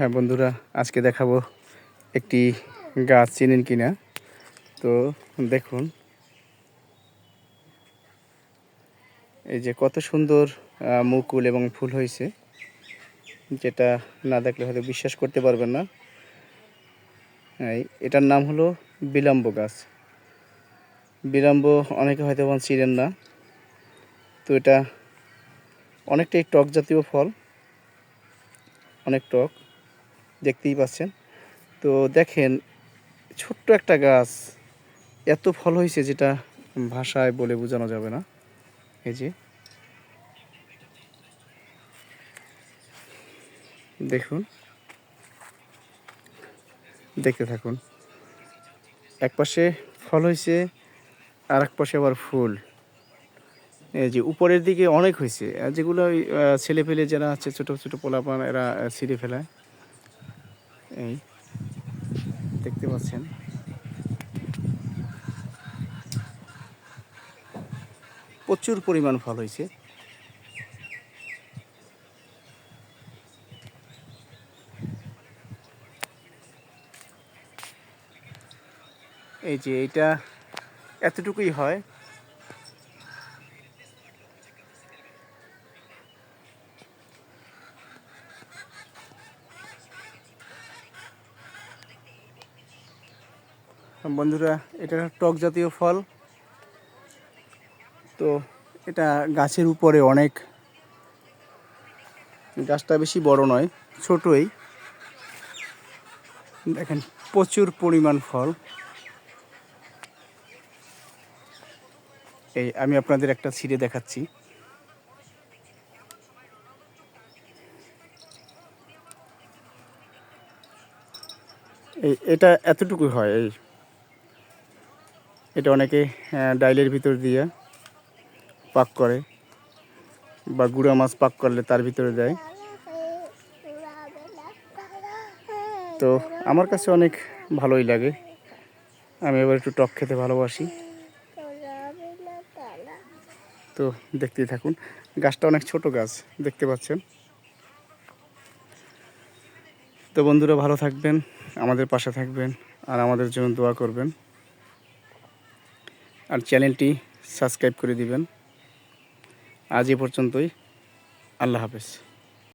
হ্যাঁ বন্ধুরা, আজকে দেখাবো একটি গাছ চিনেন কিনা। তো দেখুন, এই যে কত সুন্দর মুকুল এবং ফুল হয়েছে, যেটা না দেখলে হয়তো বিশ্বাস করতে পারবেন না। এটার নাম হলো বিলম্ব গাছ। বিলম্ব অনেকে হয়তো বা চিনেন না। তো এটা অনেকটাই টক জাতীয় ফল, অনেক টক। দেখতেই পাচ্ছেন। তো দেখেন, ছোট্ট একটা গাছ, এত ফল হয়েছে যেটা ভাষায় বলে বোঝানো যাবে না। এই যে। দেখুন। দেখতে থাকুন। এক পাশে ফল হয়েছে আর এক পাশে আবার ফুল। এই যে, উপরের দিকে অনেক হয়েছে। যেগুলো ছেলে পেলে যারা আছে, ছোটো ছোটো পোলাপান, এরা ছিঁড়ে ফেলায়। এই দেখতে পাচ্ছেন। প্রচুর পরিমাণ ফল হয়েছে। এই যে এটা এতটুকুই হয়। বন্ধুরা, এটা টক জাতীয় ফল। তো এটা গাছের উপরে অনেক। গাছটা বেশি বড় নয়, ছোটই। দেখেন, প্রচুর পরিমাণ ফল। এই, আমি আপনাদের একটা ছিঁড়ে দেখাচ্ছি। এই, এটা এতটুকুই হয়, এই। এটা অনেকে ডাইলের ভিতর দিয়ে পাক করে বা গুঁড়া মাছ পাক করলে তার ভিতরে দেয়। তো আমার কাছে অনেক ভালোই লাগে। আমি এবার একটু টক খেতে ভালোবাসি। তো দেখতেই থাকুন, গাছটা অনেক ছোট গাছ, দেখতে পাচ্ছেন। তো বন্ধুরা, ভালো থাকবেন, আমাদের পাশে থাকবেন, আর আমাদের জন্য দোয়া করবেন। আর চ্যানেলটি সাবস্ক্রাইব করে দিবেন। আজ এ পর্যন্তই। আল্লাহ হাফেজ।